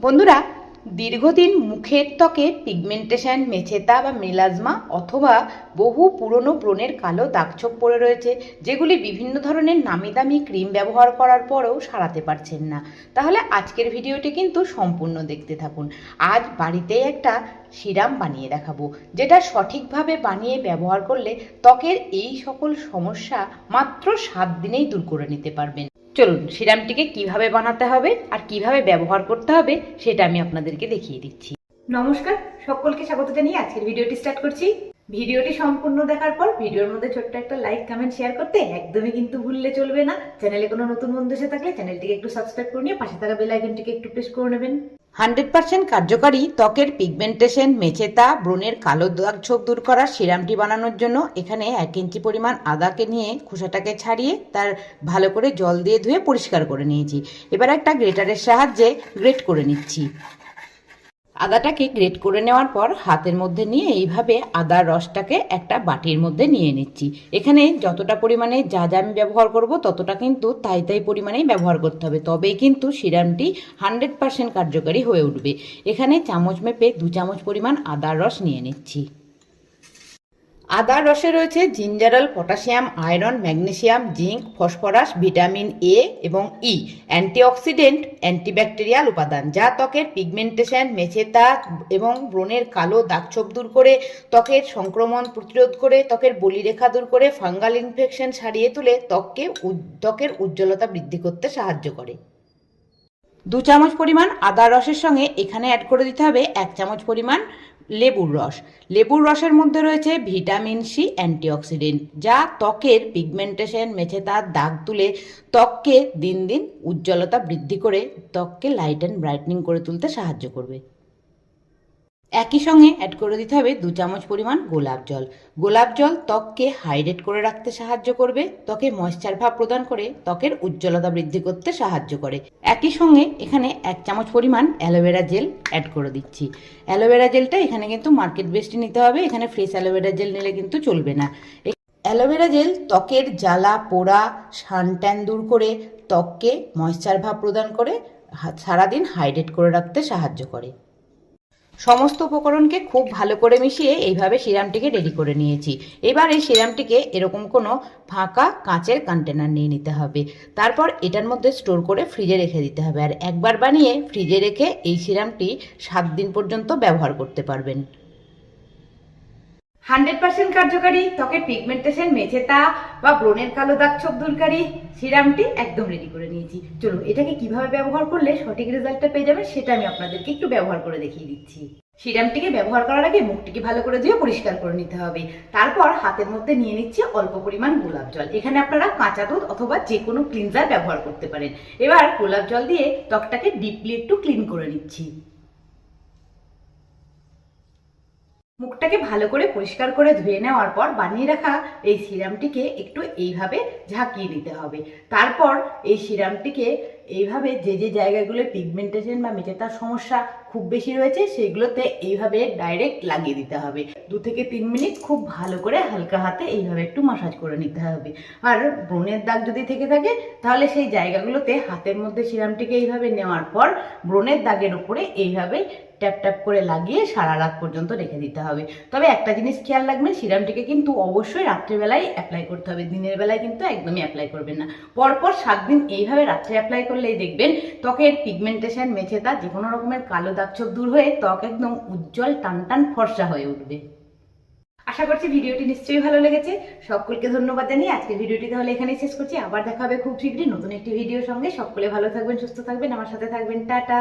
বন্ধুরা, দীর্ঘদিন মুখের ত্বকে পিগমেন্টেশন মেছেতা বা মেলাজমা অথবা বহু পুরনো ব্রণের কালো দাগছোপ পড়ে রয়েছে, যেগুলি বিভিন্ন ধরনের নামি দামি ক্রিম ব্যবহার করার পরেও সারাতে পারছেন না। তাহলে আজকের ভিডিওটি কিন্তু সম্পূর্ণ দেখতে থাকুন। আজ বাড়িতেই একটা সিরাম বানিয়ে দেখাবো, যেটা সঠিকভাবে বানিয়ে ব্যবহার করলে ত্বকের এই সকল সমস্যা মাত্র সাত দিনেই দূর করে নিতে পারবেন। চলুন সিরামটিকে কীভাবে বানাতে হবে আর কীভাবে ব্যবহার করতে হবে সেটা আমি আপনাদেরকে দেখিয়ে দিচ্ছি। নমস্কার, সকলকে স্বাগত জানিয়ে আজকের ভিডিওটি স্টার্ট করছি। ভিডিওটি সম্পূর্ণ দেখার পর ভিডিওর মধ্যে ছোট্ট একটা লাইক কমেন্ট শেয়ার করতে একদমই কিন্তু ভুললে চলবে না। চ্যানেলে কোনো নতুন বন্ধু এসে থাকলে চ্যানেলটিকে একটু সাবস্ক্রাইব করে নিয়ে পাশে থাকা বেল আইকনটিকে একটু প্রেস করে নেবেন। হান্ড্রেড পার্সেন্ট কার্যকারী ত্বকের পিগমেন্টেশন মেছেতা ব্রণের কালো দাগ ছোপ দূর করার সিরামটি বানানোর জন্য এখানে এক ইঞ্চি পরিমাণ আদাকে নিয়ে খোসাটাকে ছাড়িয়ে তার ভালো করে জল দিয়ে ধুয়ে পরিষ্কার করে নিয়েছি। এবার একটা গ্রেটারের সাহায্যে গ্রেট করে নিচ্ছি। আদাটাকে গ্রেট করে নেওয়ার পর হাতের মধ্যে নিয়ে এইভাবে আদার রসটাকে একটা বাটির মধ্যে নিয়ে নিচ্ছি। এখানে যতটা পরিমাণে যা যা আমি ব্যবহার করব ততটা কিন্তু তাই তাই পরিমাণেই ব্যবহার করতে হবে। তবেই কিন্তু সিরামটি হান্ড্রেড পার্সেন্ট কার্যকারী হয়ে উঠবে। এখানে চামচ মেপে দু চামচ পরিমাণ আদার রস নিয়ে নিচ্ছি। আদার রসে রয়েছে gingerol potassium, iron, magnesium, zinc, phosphorus, vitamin A এবং ই, অ্যান্টিঅক্সিডেন্ট, অ্যান্টিব্যাকটেরিয়াল উপাদান, যা ত্বকের পিগমেন্টেশন মেছেতা এবং ব্রণের কালো দাগছোপ দূর করে, ত্বকের সংক্রমণ প্রতিরোধ করে, ত্বকের বলিরেখা দূর করে, ফাঙ্গাল ইনফেকশন সারিয়ে তুলে, ত্বককে ত্বকের উজ্জ্বলতা বৃদ্ধি করতে সাহায্য করে। দু চামচ পরিমাণ আদা রসের সঙ্গে এখানে অ্যাড করে দিতে হবে এক চামচ পরিমাণ লেবুর রস। লেবুর রসের মধ্যে রয়েছে ভিটামিন সি অ্যান্টিঅক্সিডেন্ট যা ত্বকের পিগমেন্টেশন মেছে তার দাগ তুলে ত্বককে দিন দিন উজ্জ্বলতা বৃদ্ধি করে, ত্বককে লাইট অ্যান্ড ব্রাইটনিং করে তুলতে সাহায্য করবে। একই সঙ্গে অ্যাড করে দিতে হবে দু চামচ পরিমাণ গোলাপ জল। গোলাপ জল ত্বককে হাইড্রেট করে রাখতে সাহায্য করবে, ত্বকে ময়শ্চার ভাব প্রদান করে, ত্বকের উজ্জ্বলতা বৃদ্ধি করতে সাহায্য করে। একই সঙ্গে এখানে এক চামচ পরিমাণ অ্যালোভেরা জেল অ্যাড করে দিচ্ছি। অ্যালোভেরা জেলটা এখানে কিন্তু মার্কেট বেস্টে নিতে হবে, এখানে ফ্রেশ অ্যালোভেরা জেল নিলে কিন্তু চলবে না। অ্যালোভেরা জেল ত্বকের জ্বালা, পোড়া সানট্যান দূর করে, ত্বককে ময়শ্চার ভাব প্রদান করে সারাদিন হাইড্রেট করে রাখতে সাহায্য করে। সমস্ত উপকরণকে খুব ভালো করে মিশিয়ে এইভাবে সিরামটিকে রেডি করে নিয়েছি। এবার এই সিরামটিকে এরকম কোনো ফাঁকা কাঁচের কন্টেনার নিয়ে নিতে হবে। তারপর এটার মধ্যে স্টোর করে ফ্রিজে রেখে দিতে হবে। আর একবার বানিয়ে ফ্রিজে রেখে এই সিরামটি সাত দিন পর্যন্ত ব্যবহার করতে পারবেন। হান্ড্রেড পার্সেন্ট কার্যকারী, ত্বকের পিগমেন্টেশন মেঝেতা বা ব্রণের কালো দাগ ছোপ দূরকারী সিরামটি একদম রেডি করে নিয়েছি। চলুন, এটাকে কীভাবে ব্যবহার করলে সঠিক রেজাল্টটা পেয়ে যাবেন সেটা আমি আপনাদেরকে একটু ব্যবহার করে দেখিয়ে দিচ্ছি। সিরামটিকে ব্যবহার করার আগে মুখটিকে ভালো করে ধুয়ে পরিষ্কার করে নিতে হবে। তারপর হাতের মধ্যে নিয়ে নিচ্ছি অল্প পরিমাণ গোলাপ জল। এখানে আপনারা কাঁচা দুধ অথবা যে কোনো ক্লিনজার ব্যবহার করতে পারেন। এবার গোলাপ জল দিয়ে ত্বকটাকে ডিপলি একটু ক্লিন করে নিচ্ছি। মুখটাকে ভালো করে পরিষ্কার করে ধুয়ে নেওয়ার পর বানিয়ে রাখা এই সিরামটিকে একটু এইভাবে ঝাঁকিয়ে দিতে হবে। তারপর এই সিরামটিকে এইভাবে যে যে জায়গাগুলো পিগমেন্টেশন বা মেচেতার সমস্যা খুব বেশি রয়েছে, সেগুলোতে এইভাবে ডাইরেক্ট লাগিয়ে দিতে হবে। দু থেকে তিন মিনিট খুব ভালো করে হালকা হাতে এইভাবে একটু মাসাজ করে নিতে হবে। আর ব্রণের দাগ যদি থেকে থাকে, তাহলে সেই জায়গাগুলোতে হাতের মধ্যে সিরামটিকে এইভাবে নেওয়ার পর ব্রণের দাগের উপরে এইভাবে ট্যাপ ট্যাপ করে লাগিয়ে সারা রাত পর্যন্ত রেখে দিতে হবে। তবে একটা জিনিস খেয়াল রাখবেন, সিরামটিকে কিন্তু অবশ্যই রাত্রেবেলায় অ্যাপ্লাই করতে হবে। দিনের বেলায় কিন্তু একদমই অ্যাপ্লাই করবেন না। পরপর সাত দিন এইভাবে রাত্রে অ্যাপ্লাই করলেই দেখবেন ত্বকের পিগমেন্টেশন মেছেতা যে কোনো রকমের কালো দাগছোপ দূর হয়ে ত্বক একদম উজ্জ্বল টান টান ফর্সা হয়ে উঠবে। আশা করছি ভিডিওটি নিশ্চয়ই ভালো লেগেছে। সকলকে ধন্যবাদ জানিয়ে আজকের ভিডিওটি তাহলে এখানেই শেষ করছি। আবার দেখা হবে খুব শীঘ্রই নতুন একটি ভিডিওর সঙ্গে। সকলে ভালো থাকবেন, সুস্থ থাকবেন। আমার সাথে থাকবেন টাটা।